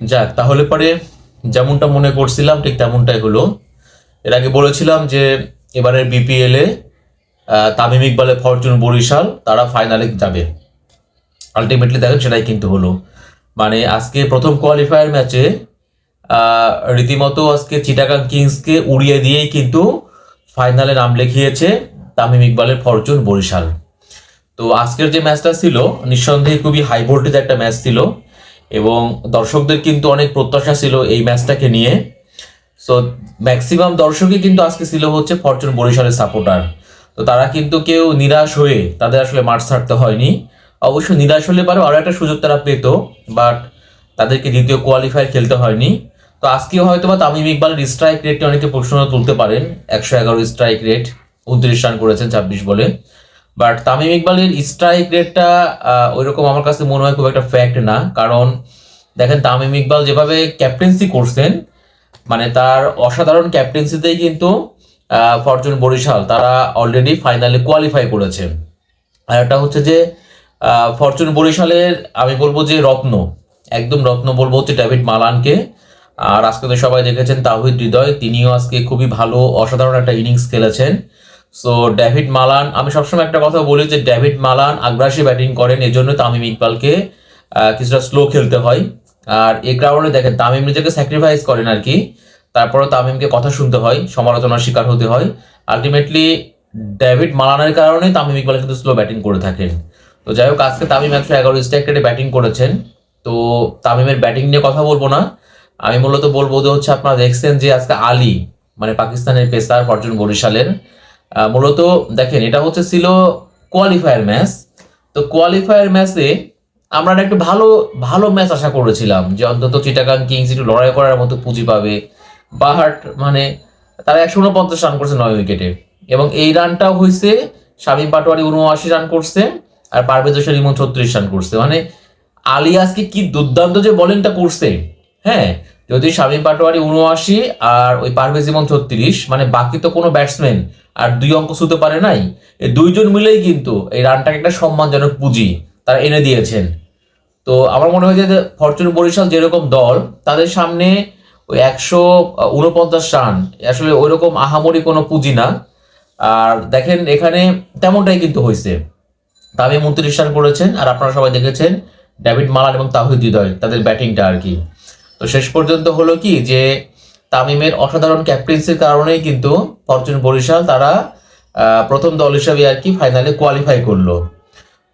যাক, তাহলে পরে যেমনটা মনে করছিলাম, ঠিক তেমনটাই হলো। এর আগে বলেছিলাম যে, এবারের বিপিএল তামিম ইকবালের ফরচুন বরিশাল, তারা ফাইনালে যাবে। আলটিমেটলি দেখেন সেটাই কিন্তু হলো। মানে আজকে প্রথম কোয়ালিফায়ার ম্যাচে রীতিমতো আজকে চিটাগাং কিংসকে উড়িয়ে দিয়েই কিন্তু ফাইনালে নাম লিখিয়েছে তামিম ইকবালের ফরচুন বরিশাল। তো আজকের যে ম্যাচটা ছিল, নিঃসন্দেহে খুবই হাই ভোল্টেজ একটা ম্যাচ ছিল। এবং দর্শকদের কিন্তু অনেক প্রত্যাশা ছিল এই ম্যাচটাকে নিয়ে। সো ম্যাক্সিমাম দর্শকই কিন্তু আজকে ছিল হচ্ছে ফরচুন বরিশালের সাপোর্টার তো তারা কিন্তু কেউ নিরাশ হয়ে তাদের আসলে মাঠ ছাড়তে হয়নি। অবশ্য নিরাশ হলে পারেও আরও একটা সুযোগ তারা পেত বাট তাদেরকে দ্বিতীয় কোয়ালিফায়ার খেলতে হয়নি। তো আজকেও হয়তো বা তামিম ইকবালের স্ট্রাইক রেটটি অনেকে প্রশ্ন তুলতে পারেন। একশো এগারো স্ট্রাইক রেট উনত্রিশ রান করেছেন ছাব্বিশ বলে। বাট তামিম ইকবালের স্ট্রাইক রেটটা ওই রকম আমার কাছে মনে হয় খুব একটা ফ্যাক্ট না। কারণ, দেখেন তামিম ইকবাল যেভাবে ক্যাপ্টেন্সি করছেন মানে তার অসাধারণ ক্যাপ্টেন্সিতেই কিন্তু ফরচুন বরিশাল, তারা অলরেডি ফাইনালে কোয়ালিফাই করেছে। আর একটা হচ্ছে যে ফরচুন বরিশালের, আমি বলব যে রত্ন, একদম রত্ন বলব হচ্ছে ডেভিড মালানকে আর আজকে তো সবাই দেখেছেন তাহিদ হৃদয়, তিনিও আজকে খুবই ভালো, অসাধারণ একটা ইনিংস খেলেছেন। সো ডেভিড মালান আমি সবসময় একটা কথা বলি যে ডেভিড মালান আগ্রাসী ব্যাটিং করেন এই জন্য তামিম ইকবালকে কিছুটা স্লো খেলতে হয়। আর এই কারণে দেখেন, তামিম নিজেকে স্যাক্রিফাইস করেন আর কি। তারপরে তামিমকে কথা শুনতে হয়, সমালোচনার শিকার হতে হয়। আলটিমেটলি ডেভিড মালানের কারণে তামিম ইকবাল কিন্তু স্লো ব্যাটিং করে থাকেন। তো যাই হোক, আজকে তামিম একশো এগারো স্ট্রাইক রেটে ব্যাটিং করেছেন। তো তামিমের ব্যাটিং নিয়ে কথা বলব না। আমি মূলত বলব যে হচ্ছে আপনারা দেখছেন যে আজকে আলী মানে পাকিস্তানের পেসার ফরচুন বরিশালের মূলত দেখেন, এটা হচ্ছে ছিল কোয়ালিফায়ার ম্যাচ তো কোয়ালিফায়ার ম্যাচে আমরা একটা ভালো ভালো ম্যাচ আশা করেছিলাম যে অন্তত চিটাগাং কিংস একটু লড়াই করার মতো পুঁজি পাবে। বাহাট মানে তারা একশো উনপঞ্চাশ রান করছে নয় উইকেটে এবং এই রানটাও হয়েছে, শামীম পাটোয়ারি উনআশি রান করছে, আর পারভেজ হোসেন ইমন ছত্রিশ রান করছে। মানে আলী আজকে কি দুর্দান্ত যে বোলিংটা করছে হ্যাঁ? যদি শামীম পাটোয়ারি উনআশি আর ওই পারভেজ ইমন ছত্রিশ মানে বাকি তো কোনো ব্যাটসম্যান আর দুই অঙ্ক ছুতে পারে নাই এই দুইজন মিলেই কিন্তু এই রানটাকে একটা সম্মানজনক পুঁজি তারা এনে দিয়েছেন। তো আমার মনে হয় যে ফরচুন বরিশাল যেরকম দল, তাদের সামনে ওই একশো উনপঞ্চাশ রান, আসলে ওই রকম আহামরি কোনো পুঁজি না। আর দেখেন এখানে তেমনটাই কিন্তু হয়েছে। তামিম উনত্রিশ রান করেছেন, আর আপনারা সবাই দেখেছেন, ডেভিড মালান এবং তাহিদ হৃদয়, তাদের ব্যাটিংটা আর কি। তো শেষ পর্যন্ত হলো কি যে তামিমের অসাধারণ ক্যাপ্টেন্সির কারণেই কিন্তু ফরচুন বরিশাল তারা প্রথম দল হিসাবে আর কি ফাইনালে কোয়ালিফাই করল।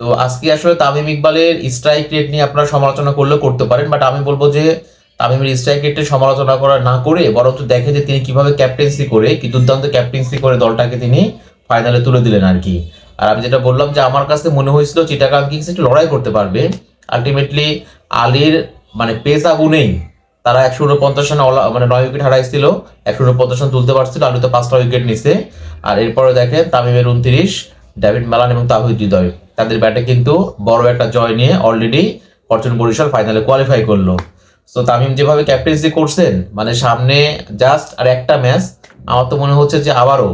তো আজকে আসলে তামিম ইকবালের স্ট্রাইক রেট নিয়ে আপনারা সমালোচনা করলেও করতে পারেন বাট আমি বলব যে তামিমের স্ট্রাইক রেটের সমালোচনা করা না করে, বরঞ্চ দেখে যে তিনি কীভাবে ক্যাপ্টেন্সি করে, কি দুর্দান্ত ক্যাপ্টেন্সি করে দলটাকে তিনি ফাইনালে তুলে দিলেন আর কি। আর আমি যেটা বললাম যে আমার কাছে মনে হয়েছিল চিটাগাং কিংস একটু লড়াই করতে পারবে। আলটিমেটলি আলীর মানে পেস আগুনেই তারা একশো উনপঞ্চাশ রান মানে নয় উইকেট হারাইছিল, একশো উনপঞ্চাশ রান তুলতে পারছিল আলু তো পাঁচটা উইকেট নিছে। আর এরপরে দেখেন তামিমের উনত্রিশ, ডেভিড মালান এবং তাহিদ হৃদয়। তাদের ব্যাটে কিন্তু বড় একটা জয় নিয়ে অলরেডি ফরচুন বরিশাল ফাইনালে কোয়ালিফাই করল। তো তামিম যেভাবে ক্যাপ্টেন্সি করছেন মানে সামনে জাস্ট আর একটা ম্যাচ আমার তো মনে হচ্ছে যে আবারও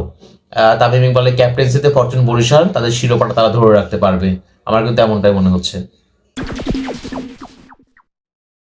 তামিম ইকবালের ক্যাপ্টেন্সিতে ফরচুন বরিশাল, তাদের শিরোপাটা তারা ধরে রাখতে পারবে। আমার কিন্তু এমনটাই মনে হচ্ছে।